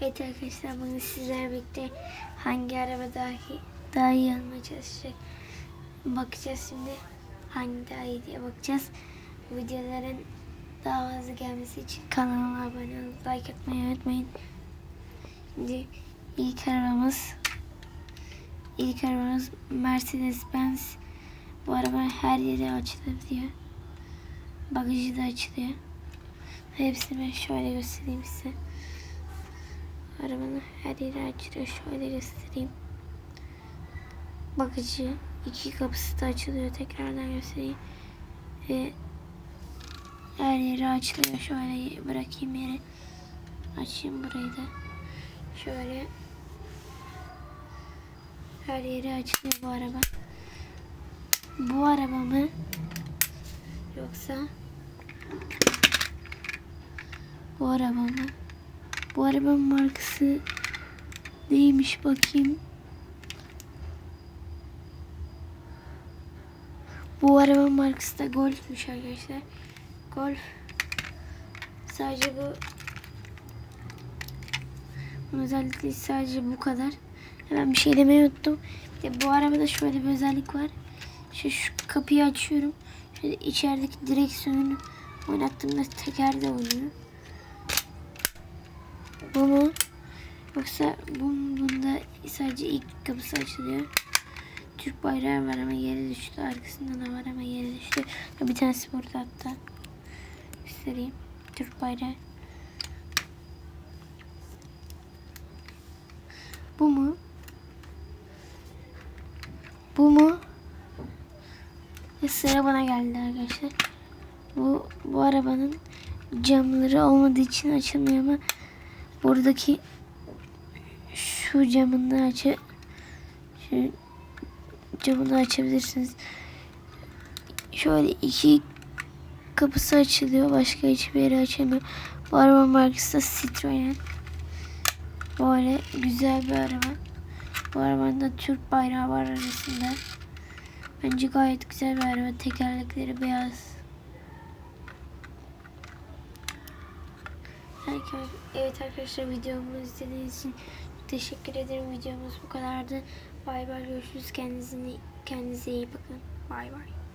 Evet arkadaşlar bugün sizlerle birlikte hangi araba daha iyi, daha iyi olmaya çalışacak bakacağız şimdi. Hangi daha iyi diye bakacağız. Videoların daha fazla gelmesi için kanalıma abone olup like atmayı unutmayın. Şimdi ilk arabamız ilk arabamız Mercedes Benz. Bu araba her yere açılabiliyor. Bagajı da açılıyor. Hepsini şöyle göstereyim size. Arabanın her yeri açılıyor. Şöyle göstereyim. Bagajı iki kapısı da açılıyor. Tekrardan göstereyim. Ve her yeri açılıyor. Şöyle bırakayım yere. Açayım burayı da. Şöyle her yeri açılıyor bu araba. Bu araba mı? Yoksa bu araba mı? Bu arabanın markası neymiş bakayım. Bu arabanın markası da Golf'müş arkadaşlar. Golf. Sadece bu özellikle sadece bu kadar. Hemen bir şey demeyi unuttum. Bir de bu arabada şöyle bir özellik var. Şu, şu kapıyı açıyorum. Şöyle içerideki direksiyonu oynattığımda teker de oynuyor. Bu mu? Yoksa bu mu? Bunda sadece ilk kapısı açılıyor. Türk bayrağı var ama yere düştü. Arkasında da var ama yere düştü. Bir tanesi burada hatta. Göstereyim. Türk bayrağı. Bu mu? Bu mu? Ve sıra bana geldi arkadaşlar. Bu, bu arabanın camları olmadığı için açılmıyor ama buradaki şu camını açı şu camını açabilirsiniz. Şöyle iki kapısı açılıyor. Başka hiçbir yeri açamıyor. Bu araba markası da Citroen. Böyle güzel bir araba. Bu arabanın da Türk bayrağı var arasında. Bence gayet güzel bir araba. Tekerlekleri beyaz. Evet arkadaşlar videomu izlediğiniz için teşekkür ederim. Videomuz bu kadardı. Bay bay görüşürüz. Kendinize, kendinize iyi bakın. Bay bay.